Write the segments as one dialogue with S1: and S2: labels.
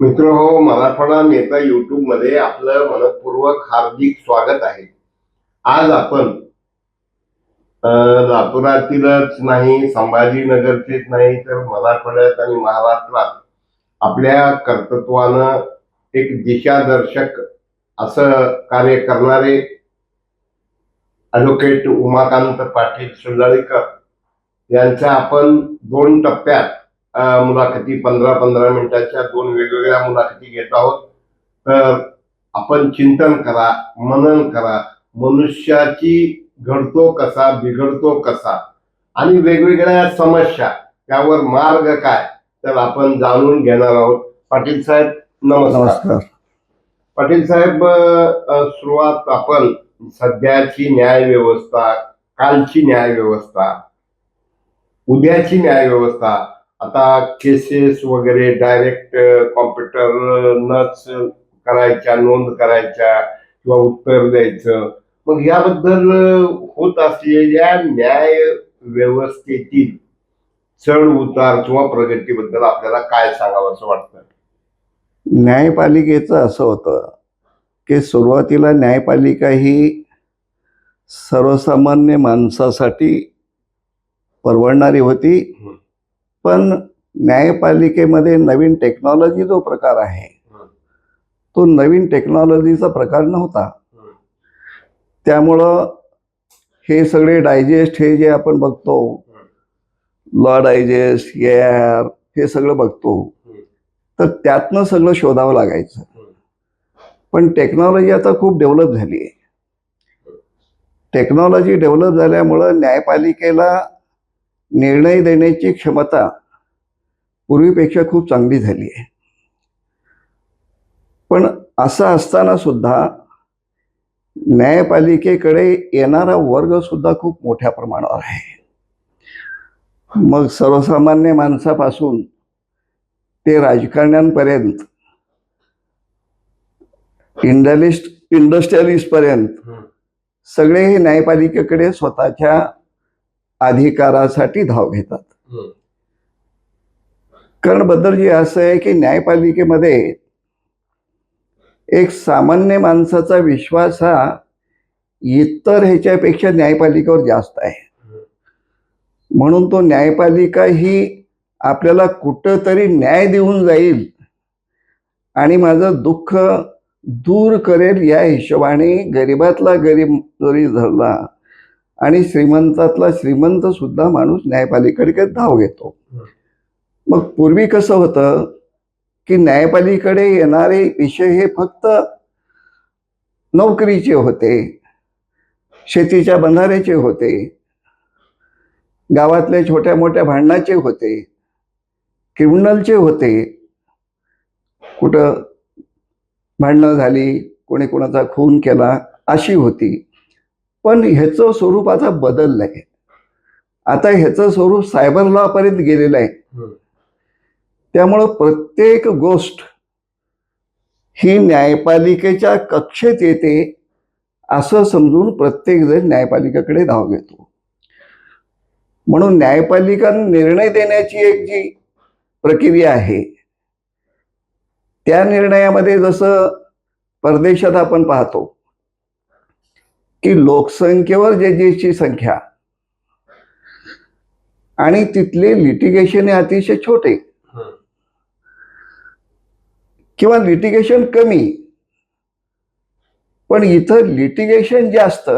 S1: मित्र हो मराठवाडा नेता युट्यूबमध्ये आपलं मनपूर्वक हार्दिक स्वागत आहे. आज आपण अं, लातूरातीलच नाही संभाजीनगरचेच नाही तर मराठवाड्यात आणि महाराष्ट्रात आपल्या कर्तृत्वानं एक दिशादर्शक असं कार्य करणारे ॲडव्होकेट उमाकांत पाटील सुल्लाळीकर यांचा आपण दोन टप्प्यात मुलाखती पंधरा पंधरा मिनिटाच्या दोन वेगवेगळ्या मुलाखती घेत आहोत. तर आपण चिंतन करा मनन करा. मनुष्याची घडतो कसा बिघडतो कसा आणि वेगवेगळ्या समस्या त्यावर मार्ग काय तर आपण जाणून घेणार आहोत. पाटील साहेब नमस्कार. पाटील साहेब सुरुवात आपण सध्याची न्याय व्यवस्था कालची न्याय व्यवस्था उद्याची न्याय व्यवस्था आता केसेस वगैरे डायरेक्ट कॉम्प्युटरनच करायच्या नोंद करायच्या किंवा उत्तर द्यायचं. मग याबद्दल होत असलेल्या न्याय व्यवस्थेतील चढ उतार किंवा प्रगतीबद्दल आपल्याला काय सांगावं असं वाटतं?
S2: न्यायपालिकेचं असं होतं की सुरुवातीला न्यायपालिका ही सर्वसामान्य माणसासाठी परवडणारी होती. पण न्यायपालिकेमध्ये नवीन टेक्नॉलॉजी जो प्रकार आहे. तो नवीन टेक्नॉलॉजीचा प्रकार नव्हता. त्यामुळं हे सगळे डायजेस्ट हे जे आपण बघतो लॉ डायजेस्ट ए आर हे सगळं बघतो. तर त्यातनं सगळं शोधावं लागायचं. पण टेक्नॉलॉजी आता खूप डेव्हलप झाली आहे टेक्नॉलॉजी डेव्हलप झाल्यामुळं न्यायपालिकेला निर्णय देण्याची क्षमता पूर्वीपेक्षा खूप चांगली झाली आहे पण असं असताना सुद्धा न्यायपालिकेकडे येणारा वर्ग सुद्धा खूप मोठ्या प्रमाणावर आहे मग सर्वसामान्य माणसापासून ते राजकारण्यांपर्यंत इंडलिस्ट इंडस्ट्रियलिस्ट पर्यंत
S1: हं.
S2: सगळे हे न्यायपालिकेकडे स्वतःच्या अधिकारासाठी धाव घेतात. कारण बद्दल जे असं आहे की न्यायपालिकेमध्ये एक सामान्य माणसाचा विश्वास हा इतर ह्याच्यापेक्षा न्यायपालिकेवर जास्त आहे. म्हणून तो न्यायपालिका ही आपल्याला कुठंतरी न्याय देऊन जाईल आणि माझं दुःख दूर करेल या हिशोबाने गरिबातला गरीब जरी धरला आणि श्रीमंतातला श्रीमंत सुद्धा माणूस न्यायपालिकेकडे धाव घेतो. मग पूर्वी कसं होतं की न्यायपालिकेकडे येणारे विषय हे फक्त नोकरीचे होते शेतीच्या बंधाऱ्याचे होते गावातल्या छोट्या मोठ्या भांडणाचे होते क्रिमिनलचे होते. कुठं भांडणं झाली कोणी कोणाचा खून केला अशी होती. पण ह्याचं स्वरूप आता बदललं आहे आता ह्याचं स्वरूप सायबर लॉपर्यंत गेलेलं आहे. त्यामुळं प्रत्येक गोष्ट ही न्यायपालिकेच्या कक्षेत येते असं समजून प्रत्येकजण न्यायपालिकेकडे धाव घेतो. म्हणून न्यायपालिका निर्णय देण्याची एक जी प्रक्रिया आहे त्या निर्णयामध्ये जसं परदेशात आपण पाहतो की लोकसंख्येवर जजेसची संख्या आणि तिथले लिटिगेशन हे अतिशय छोटे. किंवा लिटिगेशन कमी. पण इथं लिटिगेशन जास्त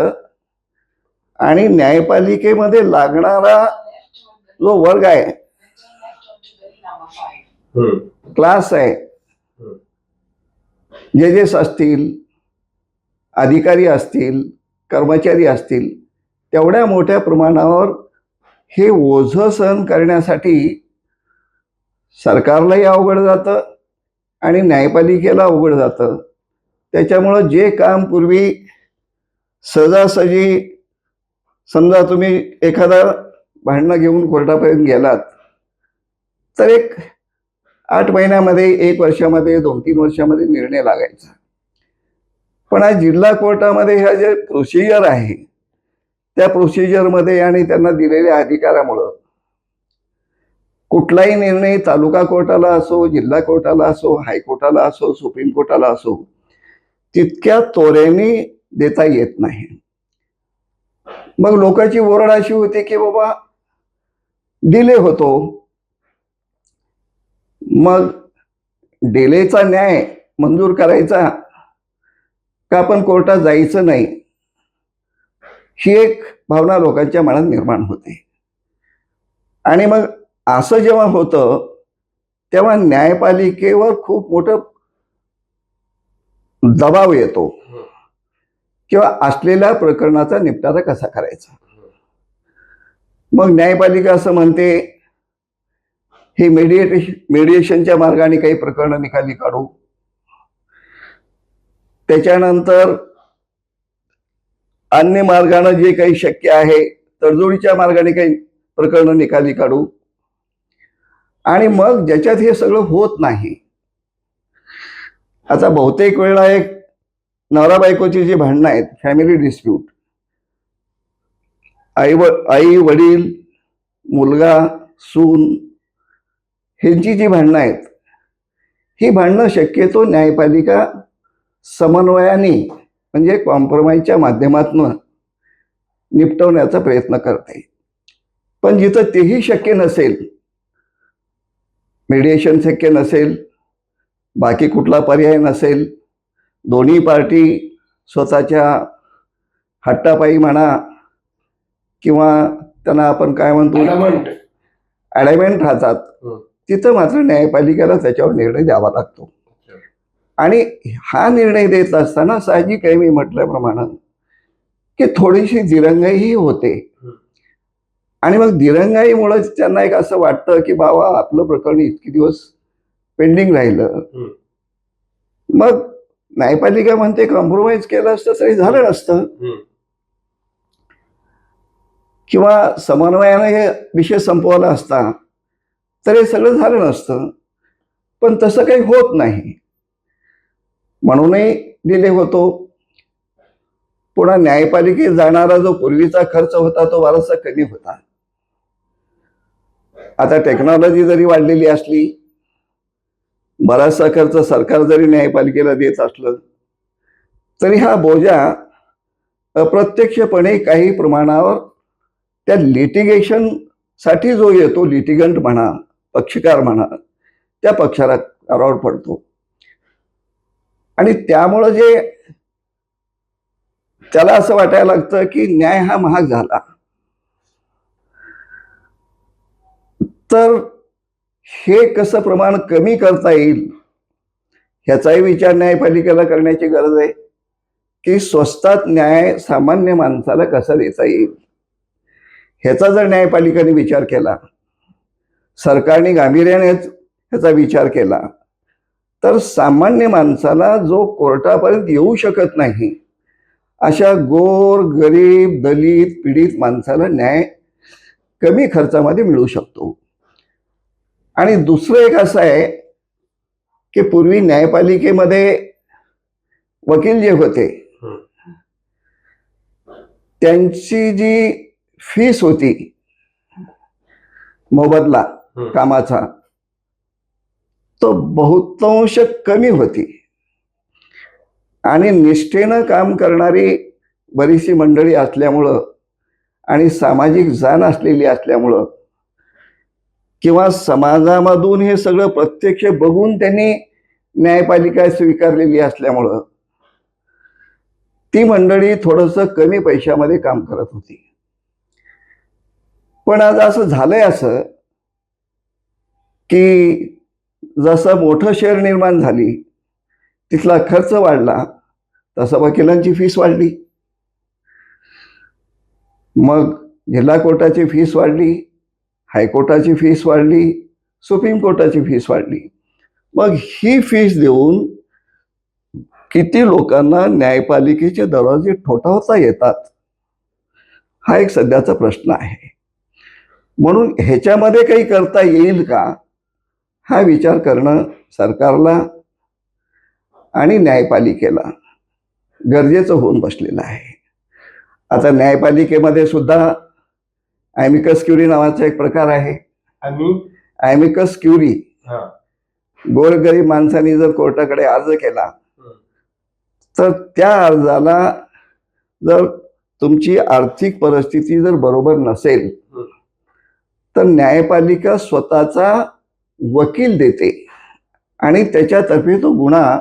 S2: आणि न्यायपालिकेमध्ये लागणारा जो वर्ग आहे. क्लास आहे जजेस असतील अधिकारी असतील कर्मचारी असतील तेवढ्या मोठ्या प्रमाणावर हे ओझं सहन करण्यासाठी सरकारलाही अवघड जातं. आणि न्यायपालिकेला अवघड जातं. त्याच्यामुळं जे काम पूर्वी सहजासहजी समजा तुम्ही एखादा भांडणं घेऊन कोर्टापर्यंत गेलात तर एक आठ महिन्यामध्ये एक वर्षामध्ये दोन तीन वर्षामध्ये निर्णय लागायचा. पण आज जिल्हा कोर्टामध्ये ह्या जे प्रोसिजर आहे त्या प्रोसिजरमध्ये आणि त्यांना दिलेल्या अधिकारामुळं कुठलाही निर्णय तालुका कोर्टाला असो जिल्हा कोर्टाला असो हायकोर्टाला असो सुप्रीम कोर्टाला असो तितक्या तोऱ्याने देता येत नाही. मग लोकांची ओरड अशी होती की बाबा डिले होतो. मग डिलेचा न्याय मंजूर करायचा का आपण कोर्टात जायचं नाही? ही एक भावना लोकांच्या मनात निर्माण होते. आणि मग असं जेव्हा होतं तेव्हा न्यायपालिकेवर खूप मोठं दबाव येतो. किंवा असलेल्या प्रकरणाचा निपटारा कसा करायचा? मग न्यायपालिका असं म्हणते हे मेडिएटेशन मेडिएशनच्या मार्गाने काही प्रकरणं निकाली काढू. त्याच्यानंतर अन्य मार्गानं जे काही शक्य आहे तडजोडीच्या मार्गाने काही प्रकरणं निकाली काढू. आणि मग ज्याच्यात हे सगळं होत नाही. आता बहुतेक वेळा एक नवरा बायकोची जी भांडणं आहेत फॅमिली डिस्प्यूट आई व आई वडील मुलगा सून ह्यांची जी भांडणं आहेत ही भांडणं शक्यतो न्यायपालिका समन्वयाने म्हणजे कॉम्प्रोमाइजच्या माध्यमातून निपटवण्याचा प्रयत्न करते. पण जिथं तेही शक्य नसेल मीडिएशन शक्य नसेल बाकी कुठला पर्याय नसेल दोन्ही पार्टी स्वतःच्या हट्टापायी म्हणा किंवा त्यांना आपण काय म्हणतो. ॲडॅमेंट राहतात. तिथं मात्र न्यायपालिकेला त्याच्यावर निर्णय द्यावा लागतो आणि हा निर्णय देत असताना साहजिक आहे मी म्हटल्याप्रमाणे की थोडीशी दिरंगाईही होते. आणि मग दिरंगाईमुळे त्यांना एक असं वाटतं की बाबा आपलं प्रकरण इतके दिवस पेंडिंग राहिलं. मग न्यायपालिका म्हणते कॉम्प्रोमाइज केलं असतं तरी झालं नसतं. किंवा समन्वयानं हे विषय संपवला असता तर हे सगळं झालं नसतं. पण तसं काही होत नाही. म्हणूनही डिले होतो. पुन्हा न्यायपालिकेत जाणारा जो पूर्वीचा खर्च होता तो बराचसा कमी होता. आता टेक्नॉलॉजी जरी वाढलेली असली बराचसा खर्च सरकार जरी न्यायपालिकेला देत असलं तरी हा बोजा अप्रत्यक्षपणे काही प्रमाणावर त्या लिटिगेशनसाठी जो येतो लिटिगंट म्हणा पक्षकार म्हणा त्या पक्षाला पडतो. आणि त्यामुळं जे त्याला असं वाटायला लागतं की न्याय हा महाग झाला. तर हे कसं प्रमाण कमी करता येईल ह्याचाही विचार न्यायपालिकेला करण्याची गरज आहे की स्वस्तात न्याय सामान्य माणसाला कसा देता येईल. ह्याचा जर न्यायपालिकेने विचार केला सरकारने गांभीर्यानेच ह्याचा विचार केला तर सामान्य माणसाला जो कोर्टापर्यंत येऊ शकत नाही अशा गोर गरीब दलित पीडित माणसाला न्याय कमी खर्चामध्ये मिळू शकतो. आणि दुसरं एक असं आहे की पूर्वी न्यायपालिकेमध्ये वकील जे होते. त्यांची जी फीस होती मोबदला. कामाचा तो बहुतांश कमी होती आणि निष्ठेनं काम करणारी बरीचशी मंडळी असल्यामुळं आणि सामाजिक जाण असलेली असल्यामुळं किंवा समाजामधून हे सगळं प्रत्यक्ष बघून त्यांनी न्यायपालिका स्वीकारलेली असल्यामुळं ती मंडळी थोडंसं कमी पैशामध्ये काम करत होती. पण आज असं झालंय असं की जसं मोठं शहर निर्माण झाली तिथला खर्च वाढला तसं वकिलांची फीस वाढली. मग जिल्हा कोर्टाची फीस वाढली हायकोर्टाची फीस वाढली सुप्रीम कोर्टाची फीस वाढली. मग ही फीस देऊन किती लोकांना न्यायपालिकेचे दरवाजे ठोठावता येतात हा एक सध्याचा प्रश्न आहे. म्हणून ह्याच्यामध्ये काही करता येईल का हा विचार करणं सरकारला आणि न्यायपालिकेला गरजेचं होऊन बसलेलं आहे. आता न्यायपालिकेमध्ये सुद्धा ॲमिकस क्युरी नावाचा एक प्रकार आहे.
S1: आणि?
S2: ॲमिकस क्युरी
S1: हा.
S2: गोरगरीब माणसांनी जर कोर्टाकडे अर्ज केला. तर त्या अर्जाला जर तुमची आर्थिक परिस्थिती जर बरोबर नसेल. तर न्यायपालिका स्वतःचा वकील देते. आणि त्याच्यातर्फे तो गुन्हा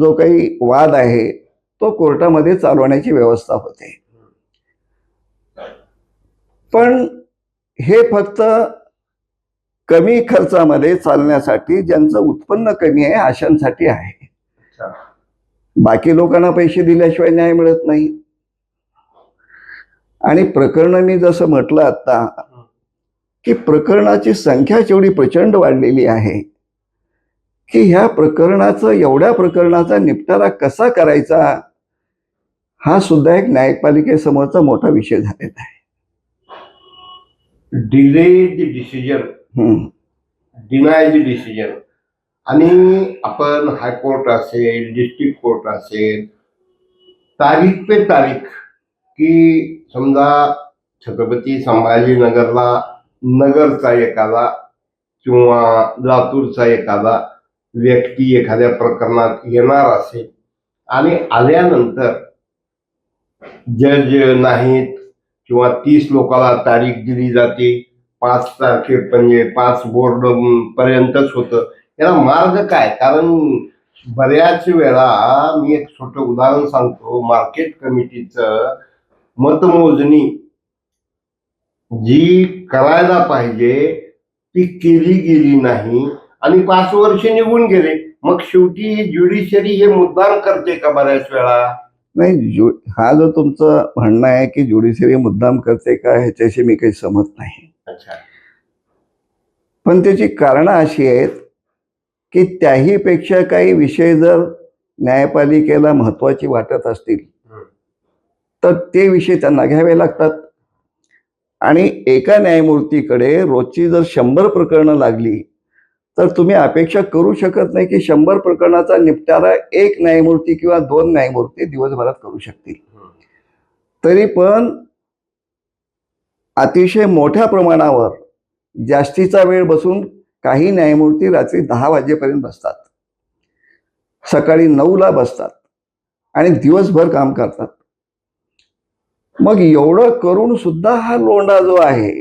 S2: जो काही वाद आहे तो कोर्टामध्ये चालवण्याची व्यवस्था होते. पण हे फक्त कमी खर्चामध्ये चालण्यासाठी ज्यांचं उत्पन्न कमी आहे अशांसाठी आहे. बाकी लोकांना पैसे दिल्याशिवाय न्याय मिळत नाही. आणि प्रकरण मी जसं म्हटलं आता की प्रकरणाची संख्या जेवढी प्रचंड वाढलेली आहे की ह्या प्रकरणाचं एवढ्या प्रकरणाचा निपटारा कसा करायचा हा सुद्धा एक न्यायपालिकेसमोरचा मोठा विषय झालेला आहे.
S1: Delayed decision. डिनायड डिसिजन आणि आपण हायकोर्ट असेल डिस्ट्रिक्ट कोर्ट असेल तारीख पे तारीख की समजा छत्रपती संभाजीनगरला नगरचा एखादा किंवा लातूरचा एखादा व्यक्ती एखाद्या प्रकरणात येणार असेल आणि आल्यानंतर जज नाहीत किंवा तीस लोकांना तारीख दिली जाते. पाच तारखे म्हणजे पाच बोर्ड पर्यंतच होतं. याला मार्ग काय? कारण बऱ्याच वेळा मी एक छोटं उदाहरण सांगतो. मार्केट कमिटीचं मतमोजणी जी करायला पाहिजे ती केली गेली नाही आणि पाच वर्ष निघून गेले. मग शेवटी ज्युडिशरी हे मुद्दाम करते का बऱ्याच वेळा?
S2: नाही ज्यु हा जो तुमचं म्हणणं आहे की ज्युडिशरी मुद्दाम करते का ह्याच्याशी मी काही समत नाही.
S1: अच्छा.
S2: पण त्याची कारणं अशी आहेत की त्याहीपेक्षा काही विषय जर न्यायपालिकेला महत्त्वाची वाटत असतील. तर ते विषय त्यांना घ्यावे लागतात. आणि एका न्यायमूर्तीकडे रोजची जर शंभर प्रकरणं लागली तर तुम्ही अपेक्षा करू शकत नाही की शंभर प्रकरणाचा निपटारा एक न्यायमूर्ती किंवा दोन न्यायमूर्ती दिवसभरात करू शकतील. तरी पण अतिशय मोठ्या प्रमाणावर जास्तीचा वेळ बसून काही न्यायमूर्ती रात्री दहा वाजेपर्यंत बसतात. सकाळी नऊला बसतात आणि दिवसभर काम करतात. मग एवढं करून सुद्धा हा लोंडा जो आहे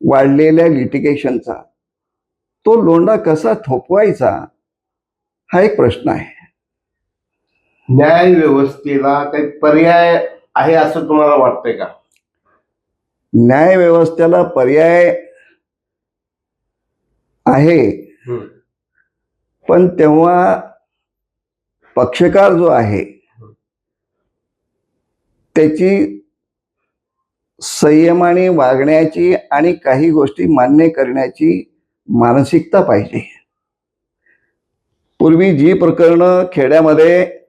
S2: वाढलेल्या लिटिगेशनचा तो लोंढा कसा थोपवायचा हा एक प्रश्न आहे.
S1: न्याय व्यवस्थेला काही पर्याय आहे असं तुम्हाला वाटतंय का?
S2: न्याय व्यवस्थेला पर्याय आहे. पण तेव्हा पक्षकार जो आहे त्याची संयमाने वागण्याची आणि काही गोष्टी मान्य करण्याची मानसिकता पाहिजे. पूर्वी जी प्रकरणं खेड्यामध्ये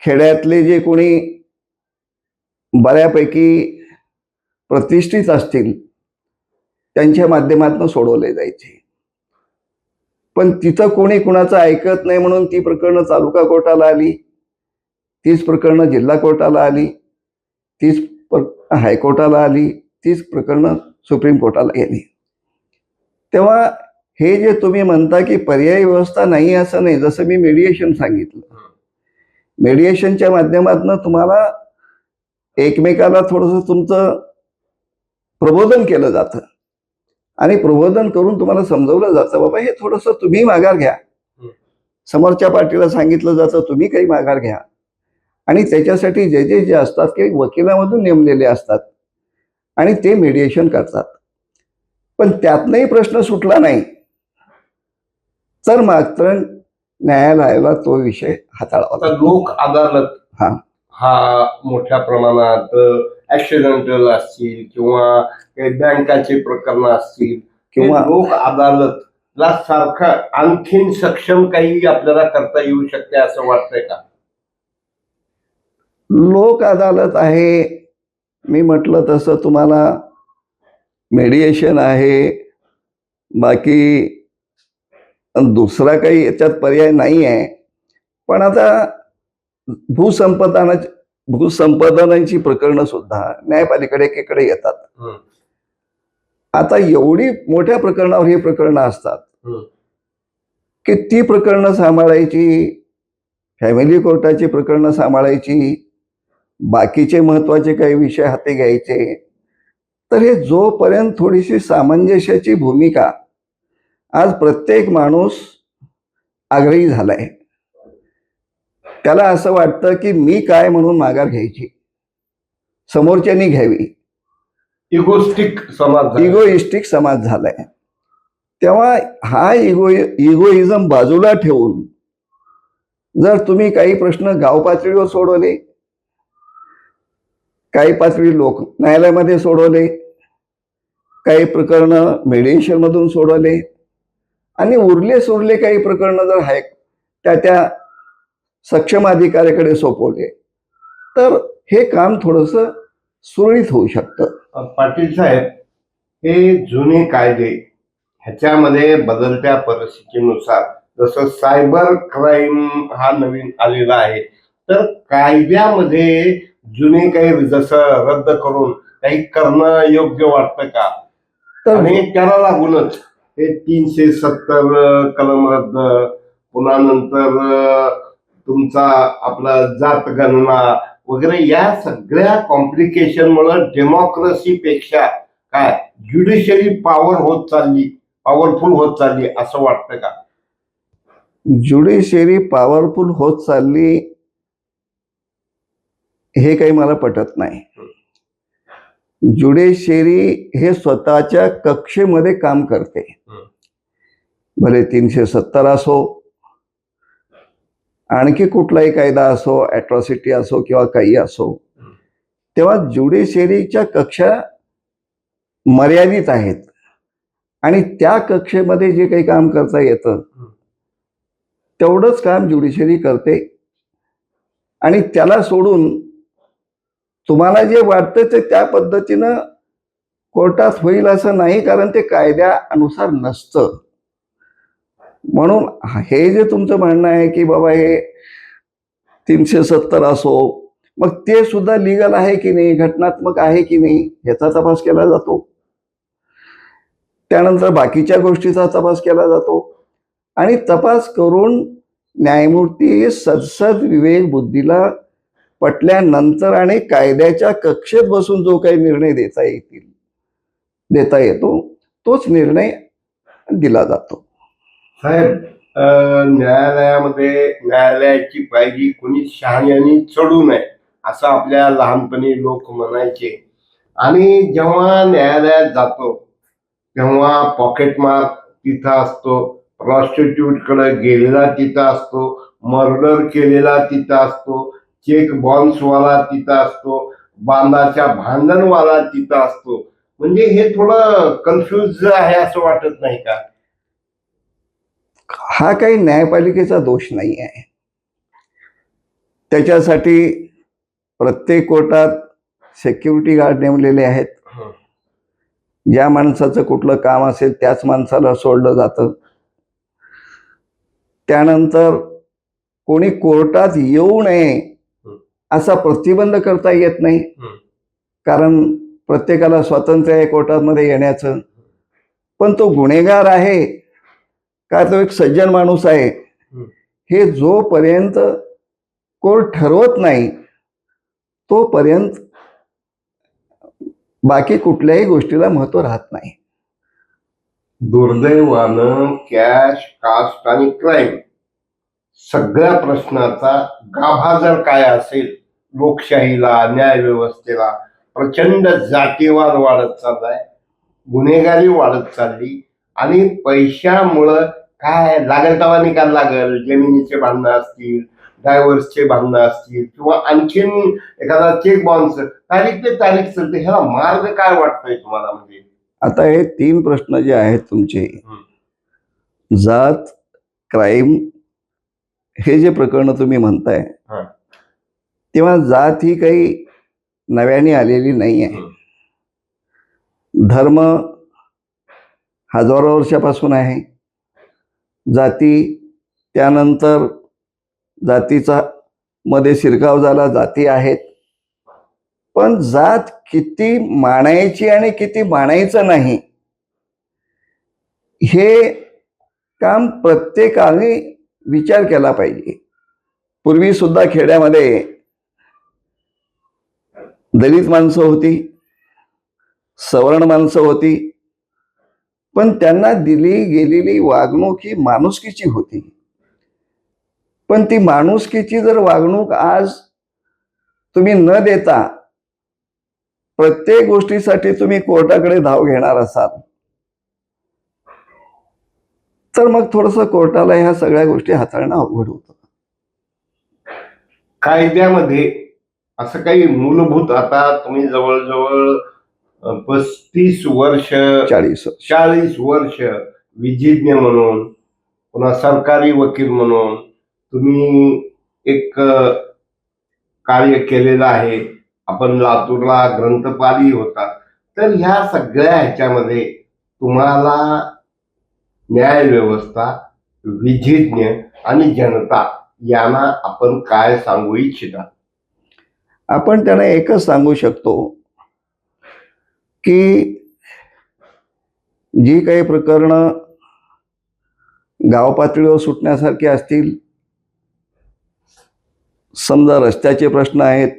S2: खेड्यातले जे कोणी बऱ्यापैकी प्रतिष्ठित असतील त्यांच्या माध्यमातून सोडवले जायचे. पण तिथं कोणी कुणाचं ऐकत नाही म्हणून ती प्रकरणं तालुका कोर्टाला आली? तीच प्रकरणं जिल्हा कोर्टाला आली? तीच प्र हायकोर्टाला आली? तीच प्रकरणं सुप्रीम कोर्टाला गेली? तेव्हा हे जे तुम्ही म्हणता की पर्यायी व्यवस्था नाही असं नाही जसं मी मेडिएशन सांगितलं. मेडिएशनच्या माध्यमातून तुम्हाला एकमेकाला थोडंसं तुमचं प्रबोधन केलं जातं. आणि प्रबोधन करून तुम्हाला समजवलं जातं बाबा हे थोडंसं तुम्ही माघार घ्या. समोरच्या पार्टीला सांगितलं जातं तुम्ही काही माघार घ्या. आणि त्याच्यासाठी जे जे जे असतात की वकिलामधून नेमलेले असतात. आणि ते मेडिएशन करतात. पण त्यातनंही प्रश्न सुटला नाही. तर मात्र न्यायालयाला तो विषय हाताळावा
S1: आता लोक अदालत
S2: हा.
S1: हा मोठ्या प्रमाणात ऍक्सिडेंटल असतील किंवा बँकाचे प्रकरण असतील किंवा
S2: किंवा
S1: लोक अदालत ला सारखं आणखीन सक्षम काही आपल्याला करता येऊ शकते असं वाटतंय का?
S2: लोक अदालत आहे. मी म्हटलं तसं तुम्हाला मेडिएशन आहे. बाकी दुसरा काही याच्यात पर्याय नाही आहे पण आता भूसंपादनाची भूसंपादनाची प्रकरणं सुद्धा न्यायपालिकडे एकीकडे येतात. आता एवढी मोठ्या प्रकरणावर ही प्रकरणं असतात. की ती प्रकरणं सांभाळायची फॅमिली कोर्टाची प्रकरणं सांभाळायची बाकीचे महत्त्वाचे काही विषय हाती घ्यायचे तर हे जोपर्यंत थोडीशी सामंजस्याची भूमिका आज प्रत्येक माणूस आग्रही झालाय. त्याला असं वाटतं की मी काय म्हणून माघार घ्यायची? समोरच्यानी घ्यावी.
S1: इगोस्टिक समाज झाला.
S2: इगोइस्टिक समाज झालाय. तेव्हा हा इगो इगोइझम बाजूला ठेवून जर तुम्ही काही प्रश्न गाव पातळीवर सोडवले काही पातळी लोक न्यायालयामध्ये सोडवले काही प्रकरण मेडिएशनमधून मधून सोडवले. आणि उरले सुरले काही प्रकरणं जर हाय त्या त्या सक्षम अधिकाऱ्याकडे सोपवले तर हे काम थोडस सुरळीत होऊ शकतं.
S1: पाटील साहेब हे जुने कायदे ह्याच्यामध्ये बदलत्या परिस्थितीनुसार जसं सायबर क्राईम हा नवीन आलेला आहे तर कायद्यामध्ये जुने काही जसं रद्द करून काही करणं योग्य वाटतं का?
S2: तर
S1: आणि त्याला लागूनच हे तीनशे सत्तर कलम रद्द पुन्हा नंतर तुमचा आपला जात गणना वगैरे या सगळ्या कॉम्प्लिकेशन मुळे डेमोक्रेसी पेक्षा काय ज्युडिशरी पॉवर होत चालली पॉवरफुल होत चालली असं वाटतं का?
S2: ज्युडिशियरी पॉवरफुल होत चालली हे काही मला पटत नाही. जुडेशेरी हे स्वतःच्या कक्षेमध्ये काम करते. भले तीनशे सत्तर असो आणखी कुठलाही कायदा असो अॅट्रॉसिटी असो किंवा काही असो तेव्हा जुडेशेरीच्या कक्षा मर्यादित आहेत. आणि त्या कक्षेमध्ये जे काही काम करता येतं तेवढंच काम ज्युडिशरी करते. आणि त्याला सोडून तुम्हाला जे वाटतं ते त्या पद्धतीनं कोर्टात होईल असं नाही कारण ते कायद्यानुसार नसतं. म्हणून हे जे तुमचं म्हणणं आहे की बाबा हे तीनशे सत्तर असो मग ते सुद्धा लिगल आहे की नाही घटनात्मक आहे की नाही ह्याचा तपास केला जातो. त्यानंतर बाकीच्या गोष्टीचा तपास केला जातो. आणि तपास करून न्यायमूर्ती सदसद विवेक बुद्धीला पटल्यानंतर आणि कायद्याच्या कक्षेत बसून जो काही निर्णय देता येतील देता येतो तोच निर्णय दिला जातो.
S1: साहेब न्यायालयामध्ये न्यायालयाची पायरी कोणी शहाण्याने चढू नये असं आपल्या लहानपणी लोक म्हणायचे. आणि जेव्हा न्यायालयात जातो तेव्हा पॉकेटमार तिथं असतो प्रॉस्टिट्यूटकडे गेलेला तिथं असतो मर्डर केलेला तिथं असतो चेक वाला तिथं असतो बांधाच्या भांडणवाला तिथं असतो. म्हणजे हे थोडं कन्फ्युज आहे असं वाटत नाही का?
S2: हा काही न्यायपालिकेचा दोष नाही आहे. त्याच्यासाठी प्रत्येक कोर्टात सेक्युरिटी गार्ड नेमलेले आहेत. ज्या माणसाचं कुठलं काम असेल त्याच माणसाला सोडलं जातं. त्यानंतर कोणी कोर्टात येऊ नये असा प्रतिबंध करता येत नाही. कारण प्रत्येकाला स्वातंत्र्य आहे कोर्टामध्ये येण्याचं. पण तो गुन्हेगार आहे. का तो एक सज्जन माणूस आहे.
S1: हं.
S2: हे जोपर्यंत कोर्ट ठरवत नाही तोपर्यंत बाकी कुठल्याही गोष्टीला महत्त्व राहत नाही.
S1: दुर्दैवानं कॅश कास्ट आणि क्राईम सगळ्या प्रश्नाचा गाभा जर काय असेल लोकशाहीला न्याय व्यवस्थेला प्रचंड जातीवाद वाढत चाललाय गुन्हेगारी वाढत चालली आणि पैशामुळं काय लागेल तेव्हा निकाल लागल जमिनीचे भांडणं असतील ड्रायव्हर्सचे भांडणं असतील किंवा आणखीन एखादा चेक बाउन्स तारीख ते तारीख चालते ह्याला मार्ग काय वाटतोय तुम्हाला म्हणजे
S2: आता हे तीन प्रश्न जे आहेत तुमचे जात क्राईम हे जे प्रकरण तुम्ही म्हणताय
S1: हा.
S2: तेव्हा जात ही काही नव्याने आलेली नाही आहे धर्म हजारो वर्षापासून आहे. जाती त्यानंतर जातीचा मध्ये शिरकाव झाला जाती आहेत. पण जात किती मानायची आणि किती मानायचं नाही हे काम प्रत्येकाने विचार केला पाहिजे. पूर्वी सुद्धा खेड्यामध्ये दलित माणसं होती सवर्ण माणसं होती पण त्यांना दिली गेलेली वागणूक ही माणुसकीची होती. पण ती माणुसकीची जर वागणूक आज तुम्ही न देता प्रत्येक गोष्टीसाठी तुम्ही कोर्टाकडे धाव घेणार असाल तर मग थोडस कोर्टाला ह्या सगळ्या गोष्टी हाताळणं अवघड होतं.
S1: कायद्यामध्ये असं काही मूलभूत आता तुम्ही जवळजवळ पस्तीस वर्ष
S2: चाळीस.
S1: चाळीस वर्ष विधिज्ञ म्हणून पुन्हा सरकारी वकील म्हणून तुम्ही एक कार्य केलेलं आहे. आपण लातूरला ग्रंथपाली होता. तर ह्या सगळ्या ह्याच्यामध्ये तुम्हाला न्याय व्यवस्था विधिज्ञ आणि जनता यांना आपण काय सांगू इच्छिता?
S2: आपण त्यांना एकच सांगू शकतो की जी काही प्रकरणं गाव पातळीवर सुटण्यासारखी असतील समजा रस्त्याचे प्रश्न आहेत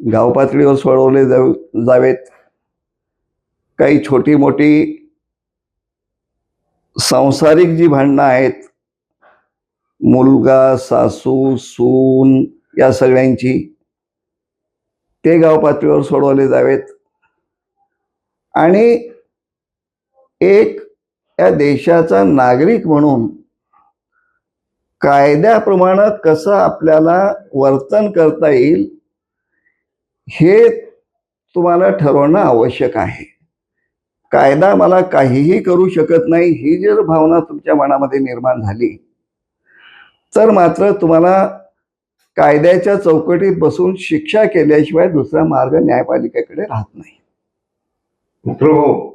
S2: गाव पातळीवर सोडवले जाव जावेत काही छोटी मोठी सांसारिक जी भांडणं आहेत मुलगा सासू सून या सगळ्यांची ते गाव पातळीवर सोडवले जावेत. आणि एक या देशाचा नागरिक म्हणून कायद्याप्रमाणे कसं आपल्याला वर्तन करता येईल हे तुम्हाला ठरवणं आवश्यक आहे. कायदा मला काहीही करू शकत नाही ही जर भावना तुमच्या मनामध्ये निर्माण झाली तर मात्र तुम्हाला कायद्याच्या चौकटीत बसून शिक्षा केल्याशिवाय दुसरा मार्ग न्यायपालिकेकडे राहत नाही.
S1: तस हो,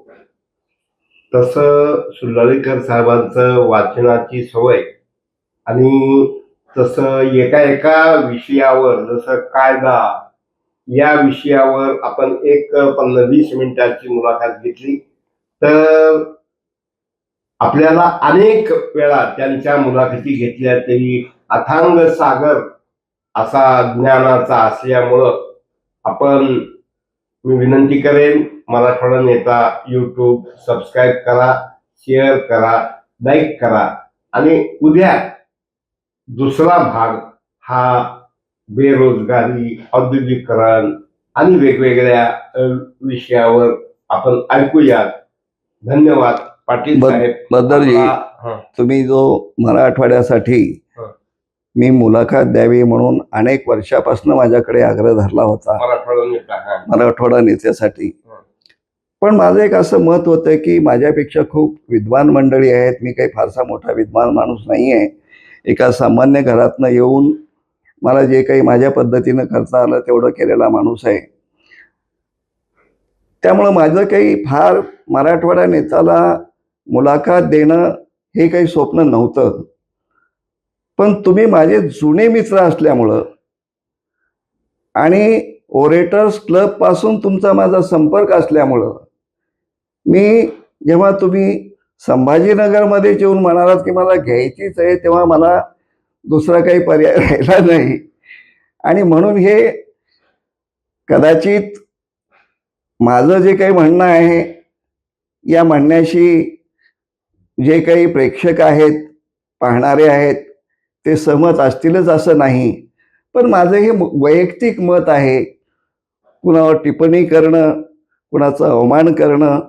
S1: तसं सुल्लारीकर साहेबांचं वाचनाची सवय आणि तसं एका एका विषयावर जसं कायदा या विषयावर आपण एक पंधरा वीस मिनिटाची मुलाखत घेतली. तर आपल्याला अनेक वेळा त्यांच्या मुलाखती घेतल्या तरी अथांग सागर असा ज्ञानाचा असल्यामुळं आपण मी विनंती करेन मराठवाडा नेता यूट्यूब सबस्क्राईब करा शेअर करा लाईक करा आणि उद्या दुसरा भाग हा बेरोजगारी औद्योगिकरण आणि वेगवेगळ्या विषयावर आपण ऐकूयात धन्यवाद पाटील साहेब हं,
S2: तुम्ही जो मराठवाड्यासाठी. मी मुलाखत द्यावी म्हणून अनेक वर्षापासून माझ्याकडे आग्रह धरला होता.
S1: मराठवाडा नेता
S2: मराठवाडा नेत्यासाठी. पण माझं एक असं मत होतं की माझ्यापेक्षा खूप विद्वान मंडळी आहेत. मी काही फारसा मोठा विद्वान माणूस नाही आहे एका सामान्य घरातनं येऊन मला जे काही माझ्या पद्धतीनं करता आलं तेवढं केलेला माणूस आहे. त्यामुळं माझं काही फार मराठवाडा नेत्याला मुलाखत देणं हे काही स्वप्न नव्हतं. पण तुम्ही माझे जुने मित्र असल्यामुळं आणि ओरेटर्स क्लबपासून तुमचा माझा संपर्क असल्यामुळं मी जेव्हा तुम्ही संभाजीनगरमध्ये येऊन म्हणालात की मला घ्यायचीच आहे तेव्हा मला दुसरा काही पर्याय राहिला नाही. आणि म्हणून हे कदाचित माझं जे काही म्हणणं आहे या म्हणण्याशी जे काही प्रेक्षक आहेत पाहणारे आहेत ते सहमत असतीलच असं नाही. पण माझं हे वैयक्तिक मत आहे. कुणावर टिप्पणी करणं कुणाचं अवमान करणं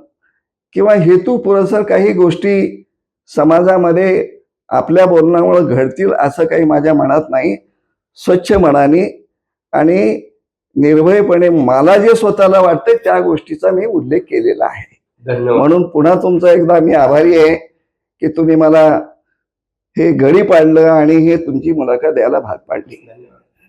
S2: किंवा हेतू काही गोष्टी समाजामध्ये आपल्या बोलण्यामुळं घडतील असं काही माझ्या मनात नाही. स्वच्छ मनाने आणि निर्भयपणे मला जे स्वतःला वाटतं त्या गोष्टीचा मी उल्लेख केलेला आहे. म्हणून पुन्हा तुमचा एकदा मी आभारी आहे की तुम्ही मला हे घडी पाडलं आणि हे तुमची मुलाखत द्यायला भाग पाडली.